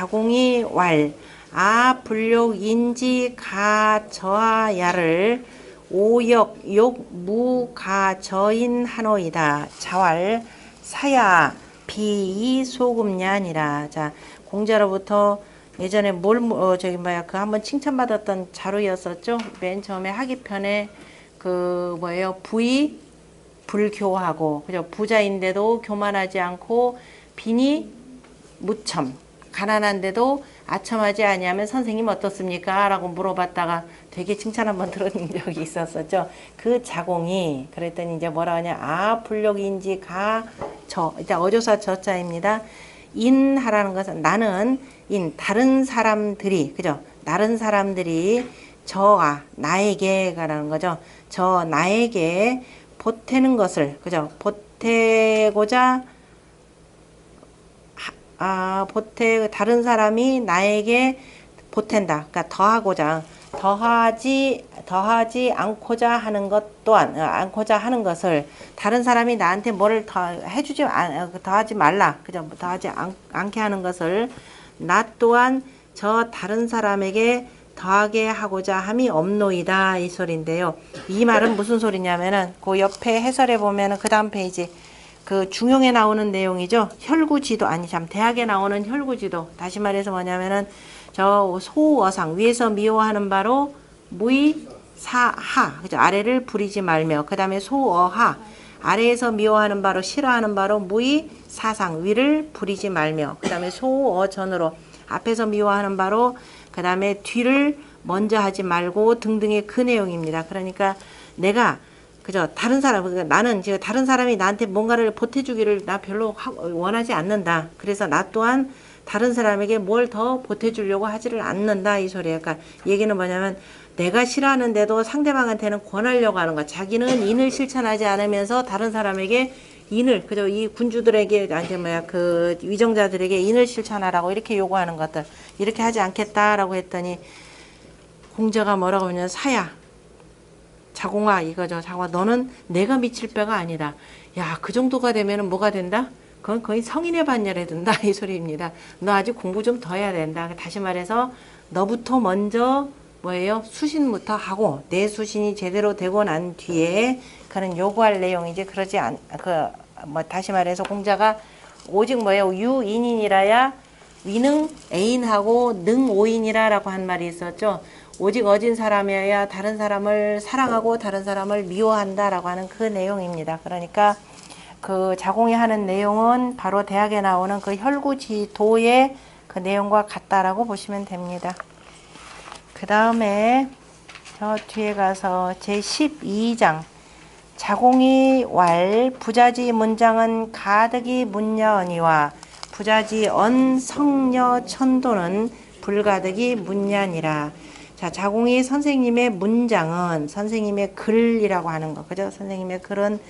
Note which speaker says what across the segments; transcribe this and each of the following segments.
Speaker 1: 자공이 왈, 아, 불욕, 인지, 가, 저하, 야를 오역, 욕, 무, 가, 저인 하노이다. 자왈, 사야, 비 이, 소금냐니라. 자, 공자로부터 예전에 뭘, 어, 저기 뭐야, 그 한번 칭찬받았던 자료였었죠. 맨 처음에 하기편에 그 뭐예요, 부이, 불교하고, 그죠? 부자인데도 교만하지 않고, 빈이 무첨, 가난한데도 아첨하지 아니하면 선생님 어떻습니까? 라고 물어봤다가 되게 칭찬 한번 들은 적이 있었었죠. 그 자공이 그랬더니 이제 뭐라 하냐 아 불력인지 가 저 일단 어조사 저자입니다. 인 하라는 것은 나는 인 다른 사람들이 그죠? 다른 사람들이 저아 나에게 가라는 거죠. 저 나에게 보태는 것을 그죠? 보태고자 아, 보태 다른 사람이 나에게 보탠다. 그러니까 더하고자 더하지 더하지 않고자 하는 것 또한 어, 않고자 하는 것을 다른 사람이 나한테 뭐를 더 해주지 안- 어, 더하지 말라. 그죠? 더하지 않, 않게 하는 것을 나 또한 저 다른 사람에게 더하게 하고자 함이 없노이다 이 소리인데요. 이 말은 무슨 소리냐면은 그 옆에 해설해 보면은 그 다음 페이지 그 중용에 나오는 내용이죠. 혈구지도 아니 참 대학에 나오는 혈구지도 다시 말해서 뭐냐면은 저 소어상 위에서 미워하는 바로 무이 사하 그죠 아래를 부리지 말며 그 다음에 소어하 아래에서 미워하는 바로 싫어하는 바로 무이 사상 위를 부리지 말며 그 다음에 소어전으로 앞에서 미워하는 바로 그 다음에 뒤를 먼저 하지 말고 등등의 그 내용입니다. 그러니까 내가 그죠 다른 사람 그러니까 나는 지금 다른 사람이 나한테 뭔가를 보태주기를 나 별로 하- 원하지 않는다. 그래서 나 또한 다른 사람에게 뭘 더 보태주려고 하지를 않는다 이 소리예요. 그러니까 얘기는 뭐냐면 내가 싫어하는데도 상대방한테는 권하려고 하는 거. 자기는 인을 실천하지 않으면서 다른 사람에게 인을 그죠 이 군주들에게 아니 뭐야 그 위정자들에게 인을 실천하라고 이렇게 요구하는 것들 이렇게 하지 않겠다라고 했더니 공자가 뭐라고 하냐 사야 자공아 이거죠. 자공아 너는 내가 미칠 배가 아니다. 야 그 정도가 되면은 뭐가 된다? 그건 거의 성인의 반열에 든다 이 소리입니다. 너 아직 공부 좀 더 해야 된다. 다시 말해서 너부터 먼저 뭐예요? 수신부터 하고 내 수신이 제대로 되고 난 뒤에 그는 요구할 내용이지 그러지 않 그 뭐 다시 말해서 공자가 오직 뭐예요? 유인인이라야 위능 애인하고 능 오인이라라고 한 말이 있었죠. 오직 어진 사람이어야 다른 사람을 사랑하고 다른 사람을 미워한다라고 하는 그 내용입니다. 그러니까 그 자공이 하는 내용은 바로 대학에 나오는 그 혈구지도의 그 내용과 같다라고 보시면 됩니다. 그 다음에 저 뒤에 가서 제 12장 자공이 왈 부자지 문장은 가득이 문야언이와 부자지 언 성녀 천도는 불가득이 문야니라. 자, 자공이 선생님의 문장은 선생님의 글이라고 하는 거. 그죠? 선생님의 글은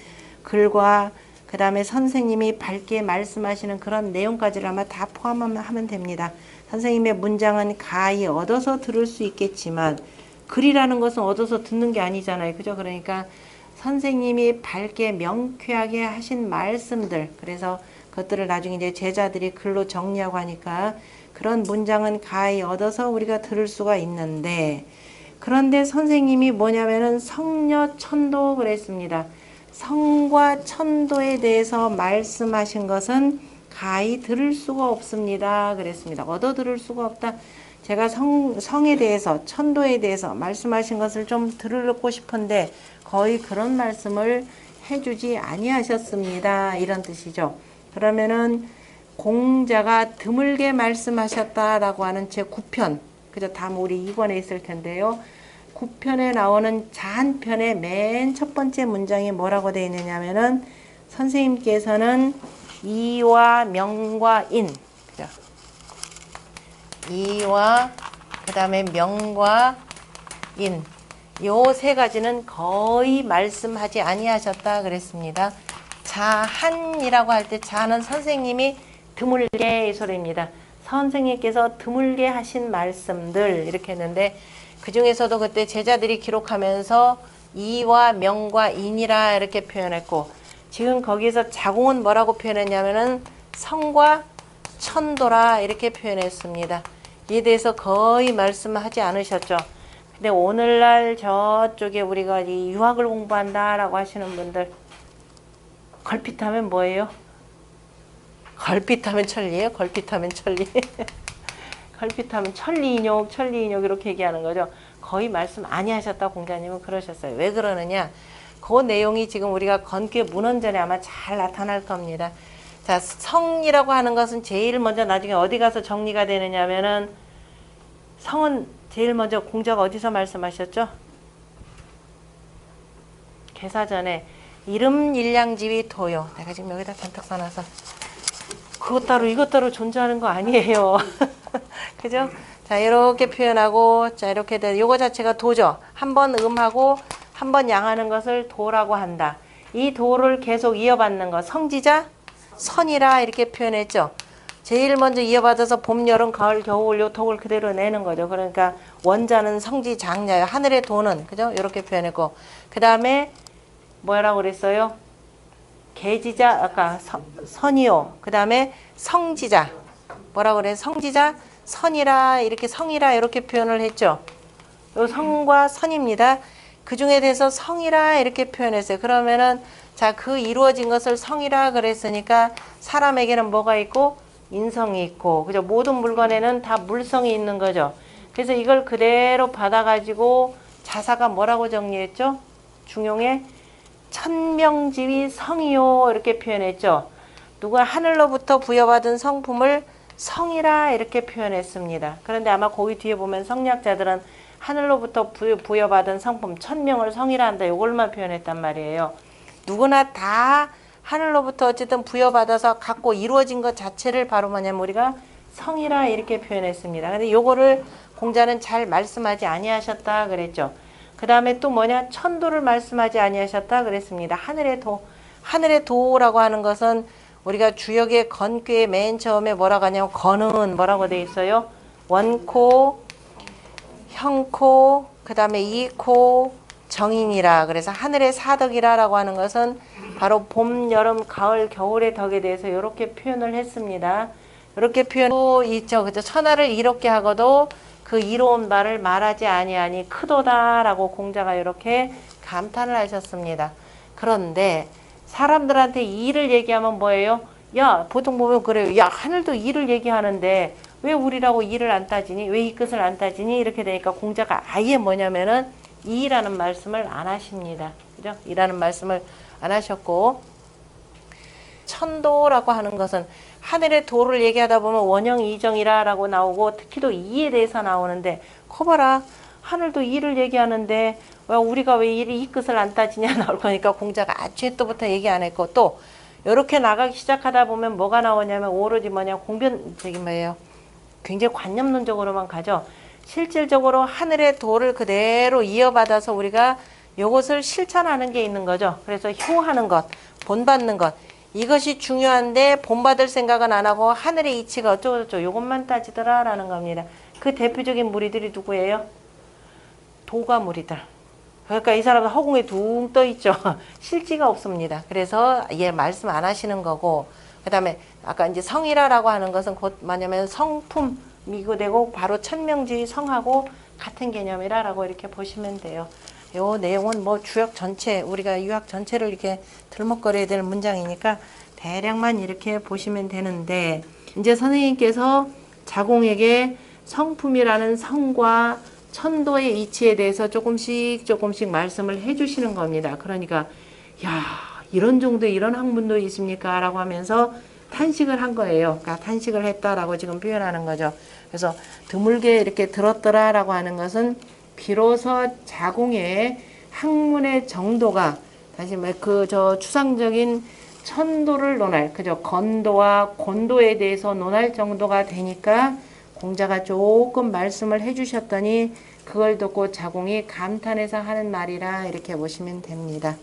Speaker 1: 글과 그 다음에 선생님이 밝게 말씀하시는 그런 내용까지를 아마 다 포함하면 됩니다. 선생님의 문장은 가히 얻어서 들을 수 있겠지만 글이라는 것은 얻어서 듣는 게 아니잖아요. 그죠? 그러니까 선생님이 밝게 명쾌하게 하신 말씀들 그래서 그것들을 나중에 이제 제자들이 글로 정리하고 하니까 그런 문장은 가히 얻어서 우리가 들을 수가 있는데 그런데 선생님이 뭐냐면은 성녀 천도 그랬습니다. 성과 천도에 대해서 말씀하신 것은 가히 들을 수가 없습니다. 그랬습니다. 얻어 들을 수가 없다. 제가 성, 성에 대해서, 천도에 대해서 말씀하신 것을 좀 들으고 싶은데 거의 그런 말씀을 해주지 아니하셨습니다. 이런 뜻이죠. 그러면은 공자가 드물게 말씀하셨다라고 하는 제 9편, 그죠? 다음 우리 2권에 있을 텐데요. 9편에 나오는 자한편의 맨 첫 번째 문장이 뭐라고 되어 있느냐면은 선생님께서는 이와 명과 인, 그죠? 이와 그 다음에 명과 인, 요 세 가지는 거의 말씀하지 아니하셨다 그랬습니다. 자한이라고 할 때 자는 선생님이 드물게 이 소리입니다. 선생님께서 드물게 하신 말씀들 이렇게 했는데 그 중에서도 그때 제자들이 기록하면서 이와 명과 인이라 이렇게 표현했고 지금 거기서 자공은 뭐라고 표현했냐면은 성과 천도라 이렇게 표현했습니다. 이에 대해서 거의 말씀하지 않으셨죠. 근데 오늘날 저쪽에 우리가 이 유학을 공부한다라고 하시는 분들 걸핏하면 뭐예요? 걸핏하면 천리예요. 걸핏하면 천리. 걸핏하면 천리인욕, 천리인욕 이렇게 얘기하는 거죠. 거의 말씀 많이 하셨다 공자님은 그러셨어요. 왜 그러느냐? 그 내용이 지금 우리가 건규 문헌전에 아마 잘 나타날 겁니다. 자, 성이라고 하는 것은 제일 먼저 나중에 어디 가서 정리가 되느냐면은 성은 제일 먼저 공자가 어디서 말씀하셨죠? 개사전에 이름 일량지위 토요. 내가 지금 여기다 잔뜩 써놔서 그것 따로 이것 따로 존재하는 거 아니에요. 그죠? 자 이렇게 표현하고 자 이렇게 돼. 요거 자체가 도죠. 한 번 음하고 한 번 양하는 것을 도라고 한다. 이 도를 계속 이어받는 것 성지자 선이라 이렇게 표현했죠. 제일 먼저 이어받아서 봄, 여름, 가을, 겨울 요 독을 그대로 내는 거죠. 그러니까 원자는 성지 장냐요. 하늘의 도는 그죠? 이렇게 표현했고 그 다음에 뭐라고 그랬어요? 계지자 아까 서- 선이요. 그 다음에 성지자 뭐라고 그래? 성지자 선이라 이렇게 성이라 이렇게 표현을 했죠. 요 성과 선입니다. 그 중에 대해서 성이라 이렇게 표현했어요. 그러면은 자 그 이루어진 것을 성이라 그랬으니까 사람에게는 뭐가 있고 인성이 있고 그죠? 모든 물건에는 다 물성이 있는 거죠. 그래서 이걸 그대로 받아가지고 자사가 뭐라고 정리했죠? 중용에 천명지위 성이요 이렇게 표현했죠. 누가 하늘로부터 부여받은 성품을 성이라 이렇게 표현했습니다. 그런데 아마 거기 뒤에 보면 성리학자들은 하늘로부터 부- 부여받은 성품 천명을 성이라 한다. 이걸만 표현했단 말이에요. 누구나 다 하늘로부터 어쨌든 부여받아서 갖고 이루어진 것 자체를 바로 뭐냐면 우리가 성이라 이렇게 표현했습니다. 근데 요거를 공자는 잘 말씀하지 아니하셨다 그랬죠. 그 다음에 또 뭐냐 천도를 말씀하지 아니하셨다 그랬습니다. 하늘의 도 하늘의 도라고 하는 것은 우리가 주역의 건괴의 맨 처음에 뭐라고 하냐면 건은 뭐라고 돼 있어요? 원코, 형코, 그 다음에 이코, 정인이라 그래서 하늘의 사덕이라라고 하는 것은 바로 봄, 여름, 가을, 겨울의 덕에 대해서 이렇게 표현을 했습니다. 이렇게 표현 또 있죠. 그죠? 천하를 이롭게 하고도 그 이로운 말을 말하지 아니하니 크도다라고 공자가 이렇게 감탄을 하셨습니다. 그런데 사람들한테 일을 얘기하면 뭐예요? 야, 보통 보면 그래요. 야, 하늘도 일을 얘기하는데 왜 우리라고 일을 안 따지니? 왜 이 끝을 안 따지니? 이렇게 되니까 공자가 아예 뭐냐면은 이라는 말씀을 안 하십니다. 그죠? 이라는 말씀을 안 하셨고 천도라고 하는 것은 하늘의 도를 얘기하다 보면 원형 이정이라라고 나오고 특히도 이에 대해서 나오는데 커봐라. 하늘도 이를 얘기하는데 왜 우리가 왜 이, 이 끝을 안 따지냐 나올 거니까 공자가 아주 또부터 얘기 안 했고 또 이렇게 나가기 시작하다 보면 뭐가 나오냐면 오로지 뭐냐 공변 저기 뭐예요? 굉장히 관념론적으로만 가죠. 실질적으로 하늘의 도를 그대로 이어받아서 우리가 요것을 실천하는 게 있는 거죠. 그래서 효하는 것 본받는 것 이것이 중요한데 본받을 생각은 안 하고 하늘의 이치가 어쩌고저쩌고 요것만 따지더라라는 겁니다. 그 대표적인 무리들이 누구예요? 도가 무리들. 그러니까 이 사람은 허공에 둥 떠 있죠. 실지가 없습니다. 그래서 얘 말씀 안 하시는 거고 그다음에 아까 이제 성이라라고 하는 것은 곧 뭐냐면 성품이고 되고 바로 천명지의 성하고 같은 개념이라라고 이렇게 보시면 돼요. 요 내용은 뭐 주역 전체 우리가 유학 전체를 이렇게 들먹거려야 될 문장이니까 대략만 이렇게 보시면 되는데 이제 선생님께서 자공에게 성품이라는 성과 천도의 이치에 대해서 조금씩 조금씩 말씀을 해주시는 겁니다. 그러니까 야 이런 정도 이런 학문도 있습니까? 라고 하면서 탄식을 한 거예요. 그러니까 탄식을 했다라고 지금 표현하는 거죠. 그래서 드물게 이렇게 들었더라라고 하는 것은 비로소 자공의 학문의 정도가 다시 그저 추상적인 천도를 논할 그죠 건도와 곤도에 대해서 논할 정도가 되니까 공자가 조금 말씀을 해주셨더니 그걸 듣고 자공이 감탄해서 하는 말이라 이렇게 보시면 됩니다.